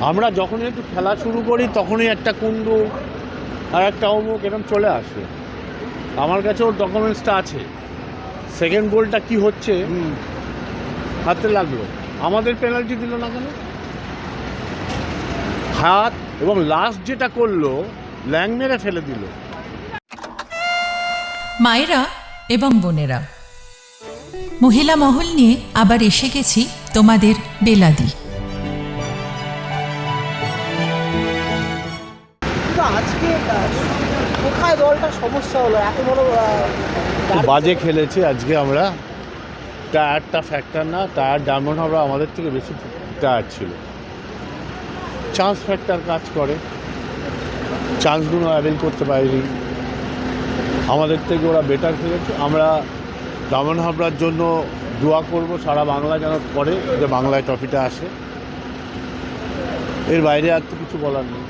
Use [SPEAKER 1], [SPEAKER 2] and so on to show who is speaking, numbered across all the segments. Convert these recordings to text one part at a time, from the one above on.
[SPEAKER 1] আমরা যখনই একটু খেলা শুরু করি তখনই একটা কুণ্ডু আর একটা অমুক এরকম চলে আসে। আমার কাছে ওর ডকুমেন্টসটা আছে। সেকেন্ড গোলটা কি হচ্ছে? হাতে লাগল। আমাদের পেনাল্টি দিল না কেন? হাত এবং লাস্ট যেটা করল ল্যাং মেরে ফেলে দিল।
[SPEAKER 2] মায়েরা এবং বোনেরা মহিলা মহল নিয়ে আবার এসে গেছি তোমাদের বেলাদি।
[SPEAKER 3] কিন্তু আজকে কোথায় দলটার সমস্যা হলো। এত বড়
[SPEAKER 1] বাজে খেলেছে আজকে আমরা। টায়ারটা ফ্যাক্টর না টায়ার ডায়মন্ড হাবড়া আমাদের থেকে বেশি টায়ার ছিল। চান্স ফ্যাক্টর কাজ করে। চান্সগুলো অ্যাভেল করতে পারিনি। আমাদের থেকে ওরা বেটার খেলেছে। আমরা ডায়মন্ড হাবড়ার জন্য দোয়া করব সারা বাংলা যেন করে যে বাংলায় ট্রফিটা আসে। এর বাইরে আর তো কিছু বলার নেই।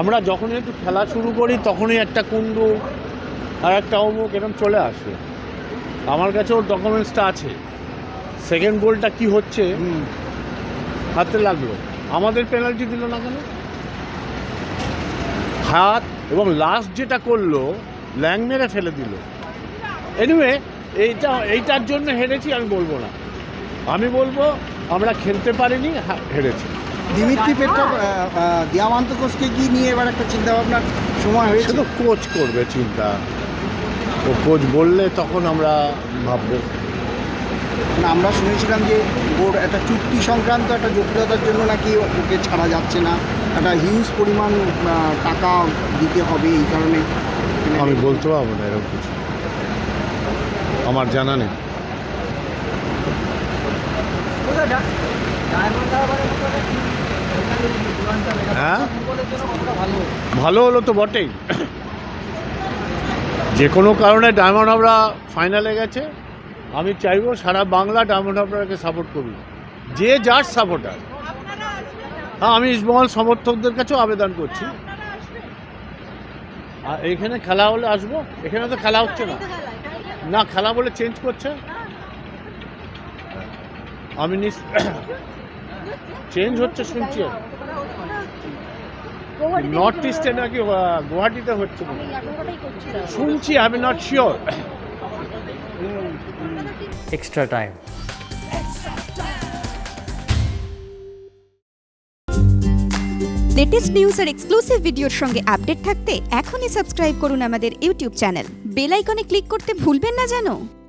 [SPEAKER 1] আমরা যখনই একটু খেলা শুরু করি তখনই একটা কুণ্ডু আর একটা অমুক এরকম চলে আসে। আমার কাছে ওর ডকুমেন্টসটা আছে। সেকেন্ড গোলটা কি হচ্ছে? হাতে লাগল। আমাদের পেনাল্টি দিল না কেন? হাত এবং লাস্ট যেটা করল ল্যাং মেরে ফেলে দিল। এনিওয়ে এইটা এইটার জন্য হেরেছি আমি বলব না। আমি বলব আমরা খেলতে পারিনি হেরেছি।
[SPEAKER 4] দিমিত্রি দিয়ামান্ত দিয়ামান্তকোসকে কি নিয়ে এবার একটা চিন্তা ভাবনার সময় হয়েছে?
[SPEAKER 1] তো কোচ করবে চিন্তা। ও কোচ বললে তখন আমরা ভাববো।
[SPEAKER 4] মানে আমরা শুনেছিলাম যে ওর একটা চুক্তি সংক্রান্ত একটা জটিলতার জন্য নাকি ওকে ছাড়া যাচ্ছে না। একটা হিউজ পরিমাণ টাকা দিতে হবে এই কারণে।
[SPEAKER 1] আমি বলতে পারব না এরকম কিছু। আমার জানা নেই। হ্যাঁ? ভালো হলো তো বটেই। যে কোনো কারণে ডায়মন্ড হাবড়া ফাইনালে গেছে। আমি চাইব সারা বাংলা ডায়মন্ড হাবড়াকে সাপোর্ট করুন যে যার সাপোর্টার। হ্যাঁ আমি ইস্টবেঙ্গল সমর্থকদের কাছেও আবেদন করছি। আর এখানে খেলা হলে আসব? এখানে তো খেলা হচ্ছে না। না খেলা বলে চেঞ্জ করছে? আমি নিস চেঞ্জ হচ্ছে শুনছি নর্থ ইস্টে নাকি গুয়াহাটিতে হচ্ছে। শুনছি আমি not sure
[SPEAKER 5] extra time
[SPEAKER 6] latest news R exclusive ভিডিওর সঙ্গে আপডেট থাকতে এখনই সাবস্ক্রাইব করুন আমাদের ইউটিউব চ্যানেল বেল আইকনে ক্লিক করতে ভুলবেন না জানো?